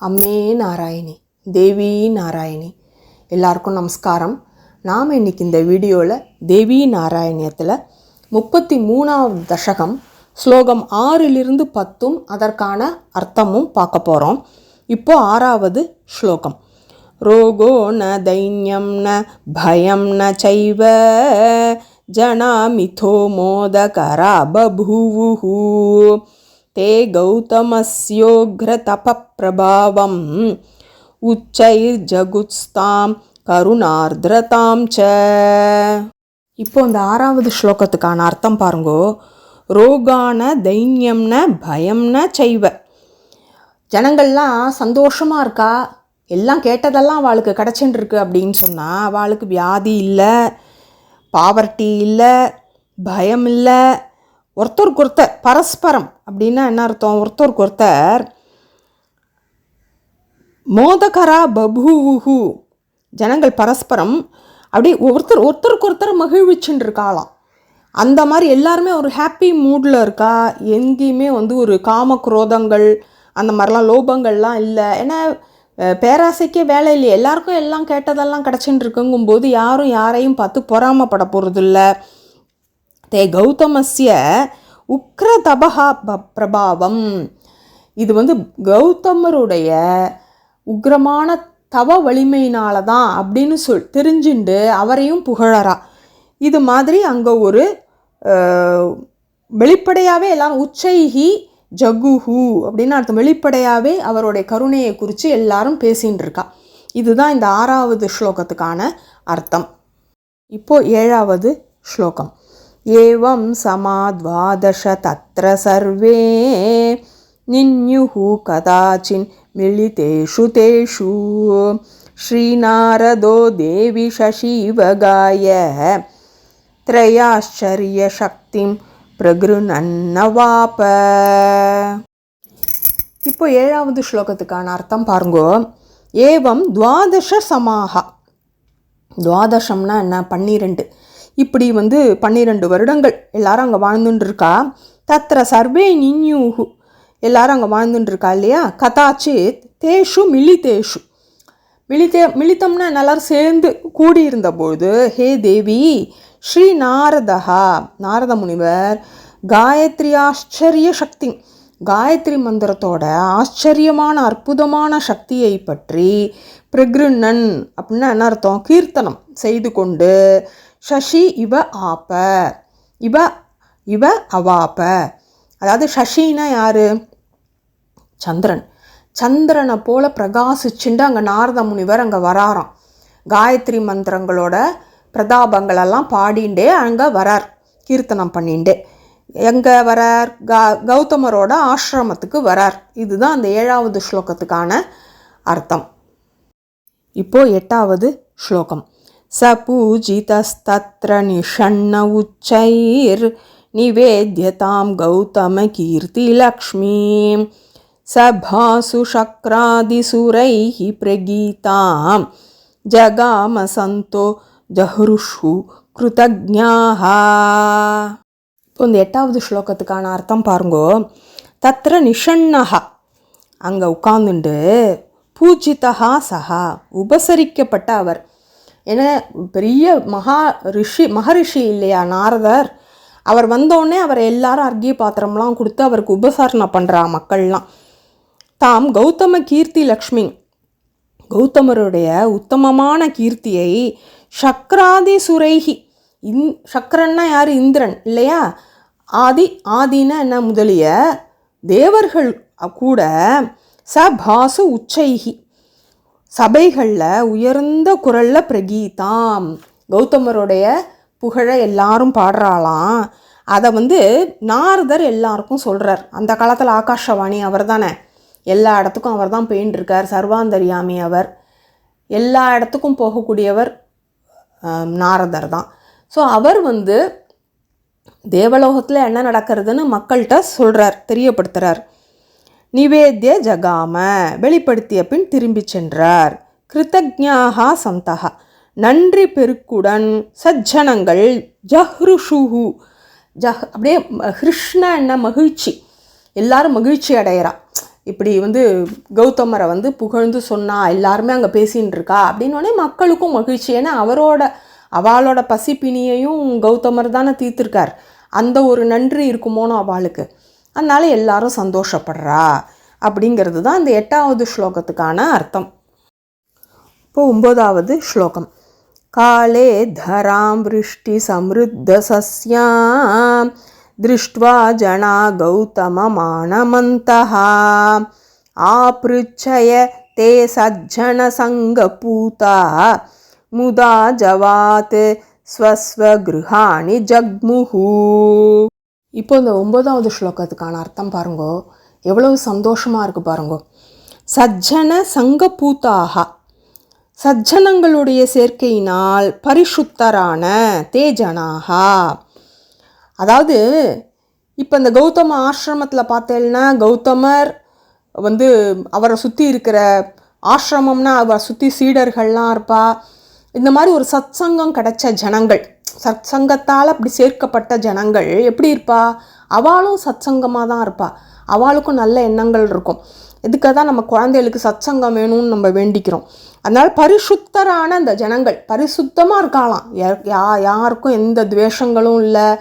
அம்மே நாராயணி தேவி நாராயணி. எல்லாருக்கும் நமஸ்காரம். நாம் இன்னைக்கு இந்த வீடியோவில் தேவி நாராயணியத்தில் முப்பத்தி மூணாவது தசகம் ஸ்லோகம் ஆறிலிருந்து பத்தும் அதற்கான அர்த்தமும் பார்க்க போகிறோம் இப்போ ஆறாவது ஸ்லோகம். ரோகோ ந தைன்யம் ந பயம் ந சைவ ஜனாமிதோ மோதகரா பபூவுஹு ते गौतमस्योग्रतपप्रभावम् உச்சைர்ஜகுஸ்தாம் கருணார்திரதாம் ச இப்போ இந்த ஆறாவது ஸ்லோகத்துக்கான அர்த்தம் பாருங்கோ ரோகான தைன்யம்ன பயம்ன செய்வ ஜனங்கள்லாம் சந்தோஷமாக இருக்கா எல்லாம் கேட்டதெல்லாம் அவளுக்கு கிடச்சின்னு இருக்கு அப்படின்னு சொன்னால் அவளுக்கு வியாதி இல்லை பாவர்ட்டி இல்லை பயம் இல்லை ஒருத்தருக்கு ஒருத்தர் பரஸ்பரம் அப்படின்னா என்ன அர்த்தம்? ஒருத்தருக்கு ஒருத்தர் மோதகரா பபூவுஹு ஜனங்கள் பரஸ்பரம் அப்படியே ஒருத்தர் ஒருத்தருக்கு ஒருத்தர் மகிழ்விச்சுன்னு இருக்காளாம் அந்த மாதிரி எல்லாருமே ஒரு ஹாப்பி மூடில் இருக்கா? எங்கேயுமே வந்து ஒரு காம குரோதங்கள் அந்த மாதிரிலாம் லோபங்கள்லாம் இல்லை. ஏன்னா பேராசைக்கே வேலை இல்லை எல்லாருக்கும் எல்லாம் கேட்டதெல்லாம் கிடச்சின்னு இருக்குங்கும்போது யாரும் யாரையும் பார்த்து பொறாமப்பட போகிறதில்ல தே கௌதமஸ்ய உக்ரதபஹா ப பிரபாவம். இது வந்து கௌதமருடைய உக்ரமான தவ வலிமையினால தான் அப்படின்னு சொல் தெரிஞ்சுண்டு அவரையும் புகழறா. இது மாதிரி அங்கே ஒரு வெளிப்படையாகவே எல்லாரும் உச்சைஹி ஜகுஹு அப்படின்னு அர்த்தம். வெளிப்படையாகவே அவருடைய கருணையை குறித்து எல்லாரும் பேசின்னு இருக்கா இதுதான் இந்த ஆறாவது ஸ்லோகத்துக்கான அர்த்தம். இப்போது ஏழாவது ஸ்லோகம். एवं समाद्वादश तत्र सर्वे निन्युः கதாச்சின் मिलितेषु तेषु। ஸ்ரீநாரதோ தேவி சசீவகாய त्रयाश्चर्यशक्तिं प्रगृणन्नवाप இப்போ ஏழாவது ஸ்லோகத்துக்கான அர்த்தம் பாருங்கோ ஏவம் துவாதச சமாகா துவாதசம்னா என்ன? பன்னிரெண்டு. இப்படி வந்து பன்னிரெண்டு வருடங்கள் எல்லாரும் அங்கே வாழ்ந்துட்டுருக்கா தத்திர சர்வே நின்யூஹு. எல்லாரும் அங்கே வாழ்ந்துட்டுருக்கா இல்லையா? கதாச்சித் தேஷு மிலிதேஷு மிலித்தே மிலித்தம்னா எல்லாரும் சேர்ந்து கூடியிருந்தபோது ஹே தேவி ஸ்ரீ நாரதா நாரத முனிவர் காயத்ரி ஆச்சரிய சக்தி. காயத்ரி மந்திரத்தோட ஆச்சரியமான அற்புதமான சக்தியை பற்றி பிரகிருண்ணன் அப்படின்னா என்ன அர்த்தம்? கீர்த்தனம் செய்து கொண்டு ஷஷி இவ ஆப்ப. இவ இவ அவாப்ப. அதாவது சசினா யார்? சந்திரன். சந்திரனை போல பிரகாசிச்சுண்டு அங்கே நாரத முனிவர் அங்கே வராராம். காயத்ரி மந்திரங்களோட பிரதாபங்களெல்லாம் பாடிண்டே அங்கே வரார் கீர்த்தனம் பண்ணிண்டே. எங்கே வரார்? கா கௌதமரோட ஆசிரமத்துக்கு வரார். இதுதான் அந்த ஏழாவது ஸ்லோகத்துக்கான அர்த்தம். இப்போது எட்டாவது ஸ்லோகம். सपूजितस्तत्र निषण्ण उच्चैर्निवेद्यतां गौतमकीर्तिलक्ष्मीं நிவேத்யதாம் கௌதம கீர்த்தி லக்ஷ்மீம் சபாசு சக்ராதிசுரைः ஜஹ்ருஷு கிருதஜ்ஞாः இப்போ இந்த எட்டாவது ஸ்லோகத்துக்கான அர்த்தம் பாருங்கோ தத்ர நிஷண்ணஹா அங்கே உட்காந்துண்டு பூஜிதஹா சஹா உபசரிக்கப்பட்ட அவர் ஏன்னா பெரிய மகா ரிஷி மகரிஷி இல்லையா நாரதர்? அவர் வந்தோடனே அவர் எல்லாரும் அர்க்கிய பாத்திரம்லாம் கொடுத்து அவருக்கு உபசாரணை பண்ணுறா மக்கள்லாம். தாம் கௌதம கீர்த்தி லக்ஷ்மி. கௌதமருடைய உத்தமமான கீர்த்தியை சக்ராதி சுரைகி இந் சக்கரன்னா யார்? இந்திரன் இல்லையா? ஆதி ஆதினா என்ன முதலிய தேவர்கள் கூட ச பாசு உச்சைகி. சபைகளில் உயர்ந்த குரலில் பிரகீதாம் கௌதமருடைய புகழை எல்லாரும் பாடுறாளாம். அதை வந்து நாரதர் எல்லாருக்கும் சொல்கிறார் அந்த காலத்தில் ஆகாஷவாணி அவர் தானே. எல்லா இடத்துக்கும் அவர் தான் இருக்கார் சர்வாந்தரியாமி அவர். எல்லா இடத்துக்கும் போகக்கூடியவர் நாரதர் தான். ஸோ அவர் வந்து தேவலோகத்தில் என்ன நடக்கிறதுன்னு மக்கள்கிட்ட சொல்கிறார் தெரியப்படுத்துகிறார் நிவேத்திய ஜகாம. வெளிப்படுத்திய பின் திரும்பி சென்றார். கிருத்தஜ்ஞாகா சந்தகா நன்றி பெருக்குடன் சஜ்ஜனங்கள் ஜஹ்ருஷுஹு. ஜஹ் அப்படியே கிருஷ்ண என்ன மகிழ்ச்சி. எல்லாரும் மகிழ்ச்சி அடையிறா. இப்படி வந்து கௌதமரை வந்து புகழ்ந்து சொன்னா எல்லாருமே அங்கே பேசின்னு இருக்கா? அப்படின்னோடனே மக்களுக்கும் மகிழ்ச்சி. ஏன்னா அவரோட அவளோட பசிப்பினியையும் கௌதமர் தானே தீர்த்திருக்கார். அந்த ஒரு நன்றி இருக்குமோனோ அவளுக்கு. அதனால எல்லாரும் சந்தோஷப்படுறா அப்படிங்கிறது தான் இந்த எட்டாவது ஸ்லோகத்துக்கான அர்த்தம். இப்போ ஒம்போதாவது ஸ்லோகம். காலே தராம் விருஷ்டி சமிருத்த சஸ்யாம் திருஷ்டுவா ஜனா கௌதமமானமந்தः ஆப்ருச்சய தே சஜ்ஜன சங்கபூதா முதா ஜவாத் ஸ்வஸ்வகிருஹாணி ஜக்முஹூ. இப்போ இந்த ஒம்பதாவது ஸ்லோகத்துக்கான அர்த்தம் பாருங்கோ. எவ்வளவு சந்தோஷமாக இருக்கு பாருங்கோ. சஜ்ஜன சங்கபூதாக சஜ்ஜனங்களுடைய சேர்க்கையினால் பரிசுத்தரான தேஜனாகா அதாவது இப்போ இந்த கௌதம ஆசிரமத்தில் பார்த்தேன்னா கௌதமர் வந்து அவரை சுற்றி இருக்கிற ஆசிரமம்னா அவரை சுற்றி சீடர்கள்லாம் இருப்பா. இந்த மாதிரி ஒரு சத்சங்கம் கிடைச்ச ஜனங்கள். சத்சங்கத்தால் அப்படி சேர்க்கப்பட்ட ஜனங்கள் எப்படி இருப்பா? அவளும் சத்சங்கமாக தான் இருப்பா. அவளுக்கும் நல்ல எண்ணங்கள் இருக்கும். இதுக்காக தான் நம்ம குழந்தைகளுக்கு சத்சங்கம் வேணும்னு நம்ம வேண்டிக்கிறோம். அதனால் பரிசுத்தரான அந்த ஜனங்கள் பரிசுத்தமாக இருக்காளாம். யா- யா யாருக்கும் எந்த துவேஷங்களும் இல்லை.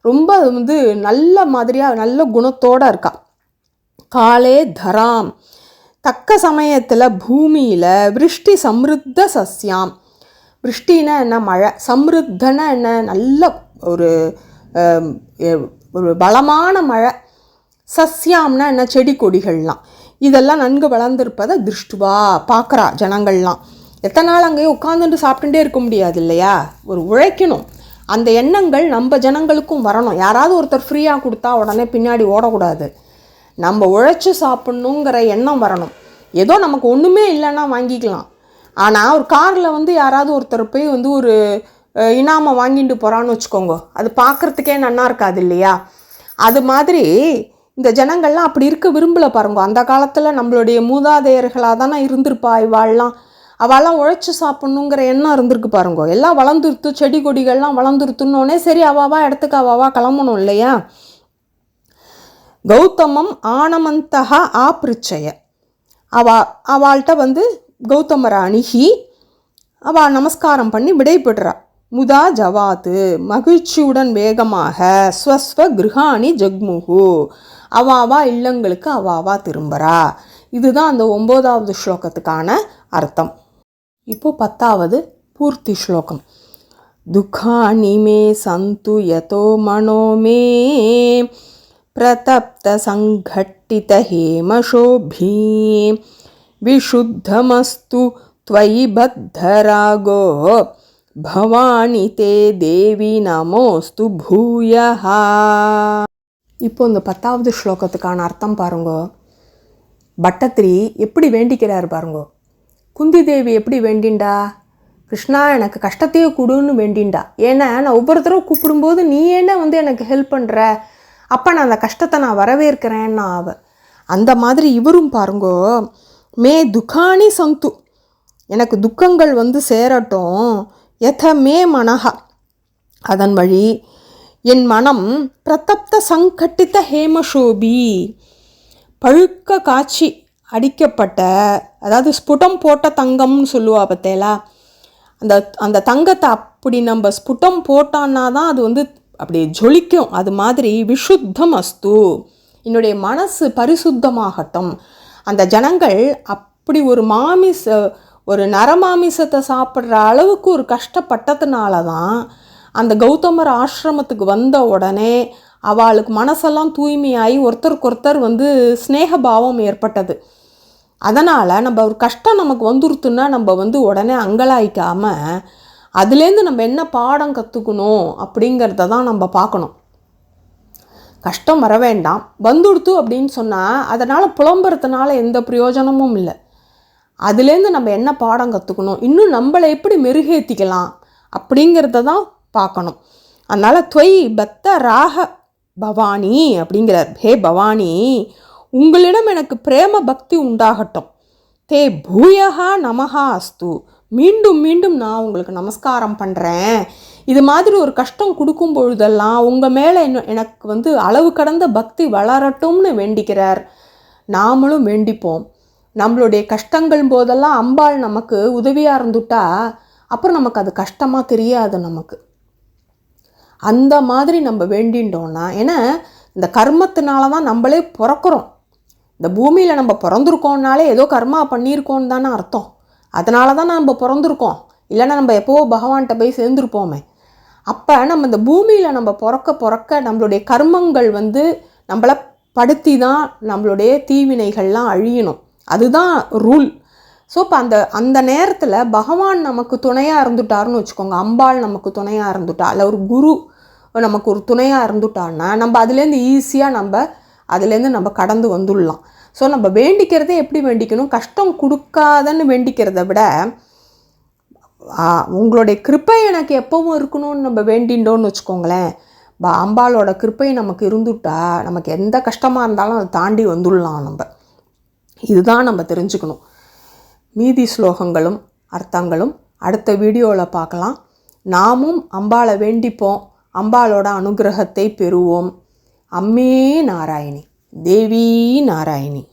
ரொம்ப வந்து நல்ல மாதிரியாக நல்ல குணத்தோடு இருக்கா. காலே தராம். தக்க சமயத்தில் பூமியில் விருஷ்டி சம்ருத்த சஸ்யாம். விருஷ்டினா என்ன மழை சம்ருத்தனா என்ன நல்ல ஒரு ஒரு பலமான மழை. சஸ்யாம்னா என்ன செடி கொடிகள்லாம். இதெல்லாம் நன்கு வளர்ந்துருப்பதை திருஷ்டுவா பார்க்குறா ஜனங்கள்லாம். எத்தனை நாள் அங்கேயே உட்காந்துட்டு சாப்பிட்டுட்டே இருக்க முடியாது இல்லையா? ஒரு உழைக்கணும். அந்த எண்ணங்கள் நம்ம ஜனங்களுக்கும் வரணும். யாராவது ஒருத்தர் ஃப்ரீயாக கொடுத்தா உடனே பின்னாடி ஓடக்கூடாது. நம்ம உழைச்சி சாப்பிட்ணுங்கிற எண்ணம் வரணும். ஏதோ நமக்கு ஒன்றுமே இல்லைன்னா வாங்கிக்கலாம். ஆனால் ஒரு காரில் வந்து யாராவது ஒருத்தர் போய் வந்து ஒரு இனாமை வாங்கிட்டு போகிறான்னு வச்சுக்கோங்க. அது பார்க்குறதுக்கே நன்னா இருக்காது இல்லையா? அது மாதிரி இந்த ஜனங்கள்லாம் அப்படி இருக்க விரும்பல பாருங்க. அந்த காலத்தில் நம்மளுடைய மூதாதையர்களாக தானே இருந்திருப்பா இவாள்லாம். அவெல்லாம் உழைச்சி சாப்பிட்ணுங்கிற எண்ணம் இருந்திருக்கு பாருங்க. எல்லாம் வளர்ந்துருத்து செடி கொடிகள்லாம் வளர்ந்துருத்துன்னொடனே சரி அவாவா இடத்துக்கு அவாவா கிளம்பணும் இல்லையா? கௌதமம் ஆனமந்தகா ஆப்ரிச்சய அவா அவள்கிட்ட வந்து கௌதமரை அணுகி அவள் நமஸ்காரம் பண்ணி விடைபெறுறா. முதா ஜவாத்து மகிழ்ச்சியுடன் வேகமாக ஸ்வஸ்வ கிருஹாணி ஜக்முகு அவாவா இல்லங்களுக்கு அவாவா திரும்புறா. இதுதான் அந்த ஒம்போதாவது ஸ்லோகத்துக்கான அர்த்தம். இப்போ பத்தாவது பூர்த்தி ஸ்லோகம். துக்காணி மே சந்து யதோ மனோ மே பிரதப்த சங்கட்டித ஹேமசோபீ விஷுத்தமஸ்து त्वयि बद्धरागो பவானி தே தேவி நமோஸ்து பூயஹா இப்போ இந்த பத்தாவது ஸ்லோகத்துக்கான அர்த்தம் பாருங்கோ பட்டத்திரி எப்படி வேண்டிக்கிறார் பாருங்கோ குந்தி தேவி எப்படி வேண்டிண்டா கிருஷ்ணா எனக்கு கஷ்டத்தையே கொடுன்னு வேண்டிண்டா ஏன்னா நான் ஒவ்வொரு தடவை கூப்பிடும்போது நீ என்ன வந்து எனக்கு ஹெல்ப் பண்ணுற அப்போ நான் அந்த கஷ்டத்தை நான் வரவேற்கிறேன்னா அவ அந்த மாதிரி இவரும் பாருங்கோ மே துக்கானி சந்து. எனக்கு துக்கங்கள் வந்து சேரட்டும். எத மே மனஹா. அதன் வழி என் மனம் பிரதப்த சங்கட்டித்த ஹேமசோபி. பழுக்க காட்சி அடிக்கப்பட்ட அதாவது ஸ்புடம் போட்ட தங்கம்னு சொல்லுவா பார்த்தேலா. அந்த அந்த தங்கத்தை அப்படி நம்ம ஸ்புடம் போட்டான்னா தான் அது வந்து அப்படி ஜொலிக்கும். அது மாதிரி விஷுத்தம் அஸ்து. என்னுடைய மனசு பரிசுத்தமாகட்டும். அந்த ஜனங்கள் அப்படி ஒரு மாமிச ஒரு நரமாமிசத்தை சாப்பிட்ற அளவுக்கு ஒரு கஷ்டப்பட்டதுனால தான் அந்த கௌதமர் ஆசிரமத்துக்கு வந்த உடனே அவளுக்கு மனசெல்லாம் தூய்மையாகி ஒருத்தருக்கு ஒருத்தர் வந்து ஸ்னேகபாவம் ஏற்பட்டது. அதனால் நம்ம ஒரு கஷ்டம் நமக்கு வந்துருத்துன்னா நம்ம வந்து உடனே அங்கலாய்க்காமல் அதுலேருந்து நம்ம என்ன பாடம் கற்றுக்கணும் அப்படிங்கிறத தான் நம்ம பார்க்கணும். கஷ்டம் வர வேண்டாம். வந்துடுத்து அப்படின்னு சொன்னால் அதனால் புலம்புறதுனால எந்த பிரயோஜனமும் இல்லை. அதுலேருந்து நம்ம என்ன பாடம் கற்றுக்கணும் இன்னும் நம்மளை எப்படி மெருகேற்றிக்கலாம் அப்படிங்கிறத தான் பார்க்கணும். அதனால் தொய் பத்த ராக பவானி அப்படிங்கிறார் ஹே பவானி உங்களிடம் எனக்கு பிரேம பக்தி உண்டாகட்டும். தே பூயகா நமகா அஸ்து. மீண்டும் மீண்டும் நான் உங்களுக்கு நமஸ்காரம் பண்ணுறேன் இது மாதிரி ஒரு கஷ்டம் கொடுக்கும் பொழுதெல்லாம் உங்கள் மேலே என்ன எனக்கு வந்து அளவு கடந்த பக்தி வளரட்டும்னு வேண்டிக்கிறார். நாமளும் வேண்டிப்போம். நம்மளுடைய கஷ்டங்கள் போதெல்லாம் அம்பாள் நமக்கு உதவியாக இருந்துட்டா அப்புறம் நமக்கு அது கஷ்டமாக தெரியாது நமக்கு. அந்த மாதிரி நம்ம வேண்டின்றோன்னா ஏன்னா இந்த கர்மத்தினால தான் நம்மளே பிறக்கிறோம். இந்த பூமியில் நம்ம பிறந்திருக்கோம்னாலே ஏதோ கர்மா பண்ணியிருக்கோன்னு தானே அர்த்தம். அதனால தான் நம்ம பிறந்திருக்கோம். இல்லைன்னா நம்ம எப்போவோ பகவான்கிட்ட போய் சேர்ந்துருப்போமே. அப்போ நம்ம இந்த பூமியில் நம்ம பிறக்க பிறக்க நம்மளுடைய கர்மங்கள் வந்து நம்மளை படுத்தி தான் நம்மளுடைய தீவினைகள்லாம் அழியணும். அதுதான் ரூல். ஸோ இப்போ அந்த அந்த நேரத்தில் பகவான் நமக்கு துணையாக இருந்துட்டாருன்னு வச்சுக்கோங்க. அம்பாள் நமக்கு துணையாக இருந்துட்டா. இல்லை ஒரு குரு நமக்கு ஒரு துணையாக இருந்துட்டான்னா நம்ம அதுலேருந்து ஈஸியாக நம்ம அதுலேருந்து நம்ம கடந்து வந்துடலாம். ஸோ நம்ம வேண்டிக்கிறதே எப்படி வேண்டிக்கணும்? கஷ்டம் கொடுக்காதன்னு வேண்டிக்கிறத விட உங்களுடைய கிருப்பை எனக்கு எப்பவும் இருக்கணும்னு நம்ம வேண்டிண்டோன்னு வச்சுக்கோங்களேன். பா அம்பாளோட கிருப்பை நமக்கு இருந்துட்டா நமக்கு எந்த கஷ்டமாக இருந்தாலும் அதை தாண்டி வந்துடலாம் நம்ம. இதுதான் நம்ம தெரிஞ்சுக்கணும். மீதி ஸ்லோகங்களும் அர்த்தங்களும் அடுத்த வீடியோவில் பார்க்கலாம். நாமும் அம்பாளை வேண்டிப்போம். அம்பாளோட அனுகிரகத்தை பெறுவோம். அம்மே நாராயணி தேவி நாராயணி.